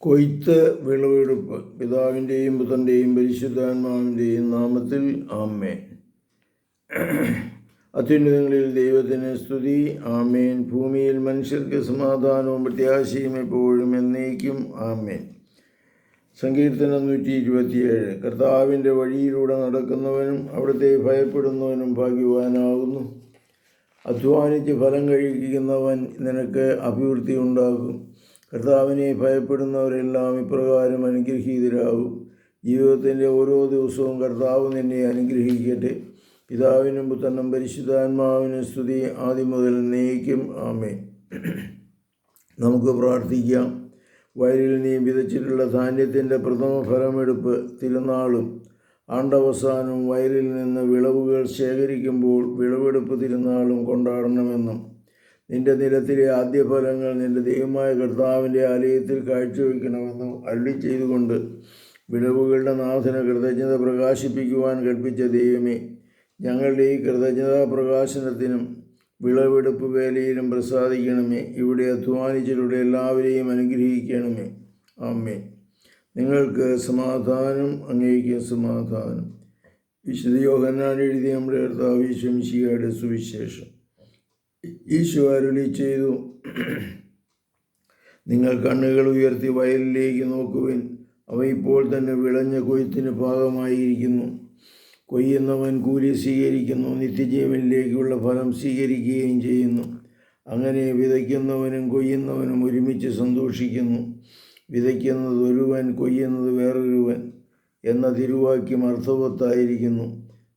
കൊയ്ത്ത് വിളവെടുപ്പ്. പിതാവിന്റെയും പുത്രന്റെയും പരിശുദ്ധാത്മാവിന്റെയും നാമത്തിൽ ആമേൻ. അത്യുന്നതങ്ങളിൽ ദൈവത്തിന് സ്തുതി. ആമേൻ. ഭൂമിയിൽ മനുഷ്യർക്ക് സമാധാനവും പ്രത്യാശയും എപ്പോഴും എന്നേക്കും ആമേൻ. സങ്കീർത്തനം നൂറ്റി ഇരുപത്തിയേഴ് കർത്താവിന്റെ വഴിയിലൂടെ നടക്കുന്നവനും അവിടുത്തെ ഭയപ്പെടുന്നവനും ഭാഗ്യവാനാകുന്നു. അധ്വാനിച്ച് ഫലം കഴിക്കുന്നവൻ നിനക്ക് അഭിവൃദ്ധി ഉണ്ടാകും. കർത്താവിനെ ഭയപ്പെടുന്നവരെല്ലാം ഇപ്രകാരം അനുഗ്രഹീതരാകും. ജീവിതത്തിന്റെ ഓരോ ദിവസവും കർത്താവ് നിന്നെ അനുഗ്രഹിക്കട്ടെ. പിതാവിനും പുത്രനും പരിശുദ്ധാത്മാവിനും സ്തുതി. ആദ്യം മുതൽ നയിക്കും ആമേ നമുക്ക് പ്രാർത്ഥിക്കാം. വയലിൽ നീ വിതച്ചിട്ടുള്ള ധാന്യത്തിന്റെ പ്രഥമ ഫലമെടുപ്പ് തിരുനാളും ആണ്ടവസാനവും വയലിൽ നിന്ന് വിളവുകൾ ശേഖരിക്കുമ്പോൾ വിളവെടുപ്പ് തിരുനാളും കൊണ്ടാടണമെന്നും നിന്റെ നിലത്തിലെ ആദ്യ ഫലങ്ങൾ നിന്റെ ദൈവമായ കർത്താവിന്റെ ആലയത്തിൽ കാഴ്ചവെക്കണമെന്നും അള്ളി ചെയ്തുകൊണ്ട് വിളവുകളുടെ നാഥന കൃതജ്ഞത പ്രകാശിപ്പിക്കുവാൻ കൽപ്പിച്ച ദൈവമേ ഞങ്ങളുടെ ഈ കൃതജ്ഞതാ പ്രകാശനത്തിനും വിളവെടുപ്പ് വേലയിലും പ്രസാദിക്കണമേ. ഇവിടെ അധ്വാനിച്ചിലൂടെ എല്ലാവരെയും അനുഗ്രഹിക്കണമേ. അമ്മേ നിങ്ങൾക്ക് സമാധാനം അങ്ങേക്ക് സമാധാനം. വിശുദ്ധ യോഹന്നാൻ എഴുതിയ നമ്മുടെ കർത്താവ് ഈശ്വംശിയുടെ സുവിശേഷം. ഈശോ അരുളി ചെയ്തു. നിങ്ങൾ കണ്ണുകൾ ഉയർത്തി വയലിലേക്ക് നോക്കുവിൻ. അവ ഇപ്പോൾ തന്നെ വിളഞ്ഞ കൊയ്ത്തിന് ഭാഗമായിരിക്കുന്നു കൊയ്യുന്നവൻ കൂലി സ്വീകരിക്കുന്നു. നിത്യജീവനിലേക്കുള്ള ഫലം സ്വീകരിക്കുകയും ചെയ്യുന്നു. അങ്ങനെ വിതയ്ക്കുന്നവനും കൊയ്യുന്നവനും ഒരുമിച്ച് സന്തോഷിക്കുന്നു. വിതയ്ക്കുന്നത് ഒരുവൻ കൊയ്യുന്നത് വേറൊരുവൻ എന്ന തിരുവാക്യം അർത്ഥവത്തായിരിക്കുന്നു.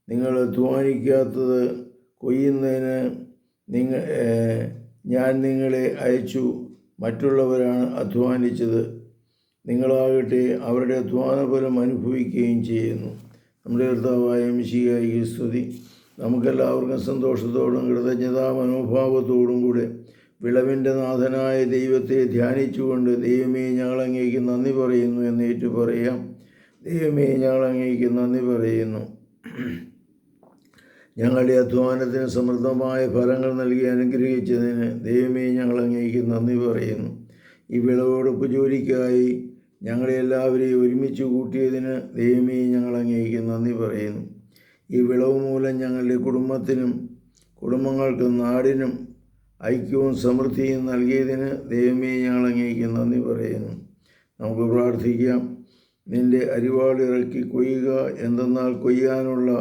നിങ്ങൾ അധ്വാനിക്കാത്തത് കൊയ്യുന്നതിന് നിങ്ങൾ ഞാൻ നിങ്ങളെ അയച്ചു. മറ്റുള്ളവരാണ് അധ്വാനിച്ചത്. നിങ്ങളാകട്ടെ അവരുടെ അധ്വാനഫലം അനുഭവിക്കുകയും ചെയ്യുന്നു. നമ്മുടെ കർത്താവായ മിശിയായി സ്തുതി. നമുക്കെല്ലാവർക്കും സന്തോഷത്തോടും കൃതജ്ഞതാ മനോഭാവത്തോടും കൂടെ വിളവിന്റെ നാഥനായ ദൈവത്തെ ധ്യാനിച്ചുകൊണ്ട് ദൈവമേ ഞങ്ങളങ്ങേക്ക് നന്ദി പറയുന്നു എന്നേറ്റു പറയാം ദൈവമേ ഞങ്ങളങ്ങേക്ക് നന്ദി പറയുന്നു. ഞങ്ങളുടെ അധ്വാനത്തിന് സമൃദ്ധമായ ഫലങ്ങൾ നൽകി അനുഗ്രഹിച്ചതിന് ദൈവമേ ഞങ്ങൾ അങ്ങേക്ക് നന്ദി പറയുന്നു. ഈ വിളവെടുപ്പ് ജോലിക്കായി ഞങ്ങളെ എല്ലാവരെയും ഒരുമിച്ച് കൂട്ടിയതിന് ദൈവമേ ഞങ്ങൾ അങ്ങേക്ക് നന്ദി പറയുന്നു. ഈ വിളവ് മൂലം ഞങ്ങളുടെ കുടുംബത്തിനും കുടുംബങ്ങൾക്കും നാടിനും ഐക്യവും സമൃദ്ധിയും നൽകിയതിന് ദൈവമേ ഞങ്ങൾ അങ്ങേക്ക് നന്ദി പറയുന്നു. നമുക്ക് പ്രാർത്ഥിക്കാം. നിന്റെ അരിവാളിറക്കി കൊയ്യുക എന്തെന്നാൽ കൊയ്യാനുള്ള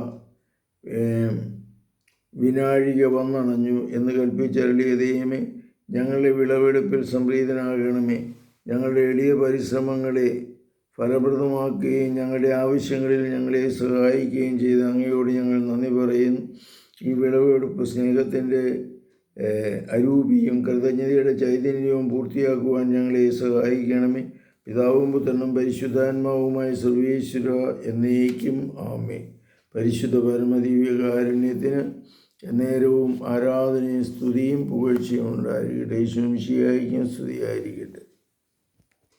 വിനാഴിക വന്നണഞ്ഞു എന്ന് കൽപ്പിച്ചരളിയ ദൈവമേ ഞങ്ങളുടെ വിളവെടുപ്പിൽ സംപ്രീതനാകണമേ. ഞങ്ങളുടെ എളിയ പരിശ്രമങ്ങളെ ഫലപ്രദമാക്കുകയും ഞങ്ങളുടെ ആവശ്യങ്ങളിൽ ഞങ്ങളെ സഹായിക്കുകയും ചെയ്ത് അങ്ങയോട് ഞങ്ങൾ നന്ദി പറയുന്നു ഈ വിളവെടുപ്പ് സ്നേഹത്തിന്റെ അരൂപിയും കൃതജ്ഞതയുടെ ചൈതന്യവും പൂർത്തിയാക്കുവാൻ ഞങ്ങളെ സഹായിക്കണമേ. പിതാവും പുത്രനും പരിശുദ്ധാത്മാവുമായ സർവേശ്വര എന്നേക്കും ആമേ പരിശുദ്ധ പരമദിവ്യകാരുണ്യത്തിന് നേരവും ആരാധനയും സ്തുതിയും പുകഴ്ചയും ഉണ്ടായിരിക്കട്ടെ. ഈശ്വംശിയായിരിക്കും സ്തുതിയായിരിക്കട്ടെ.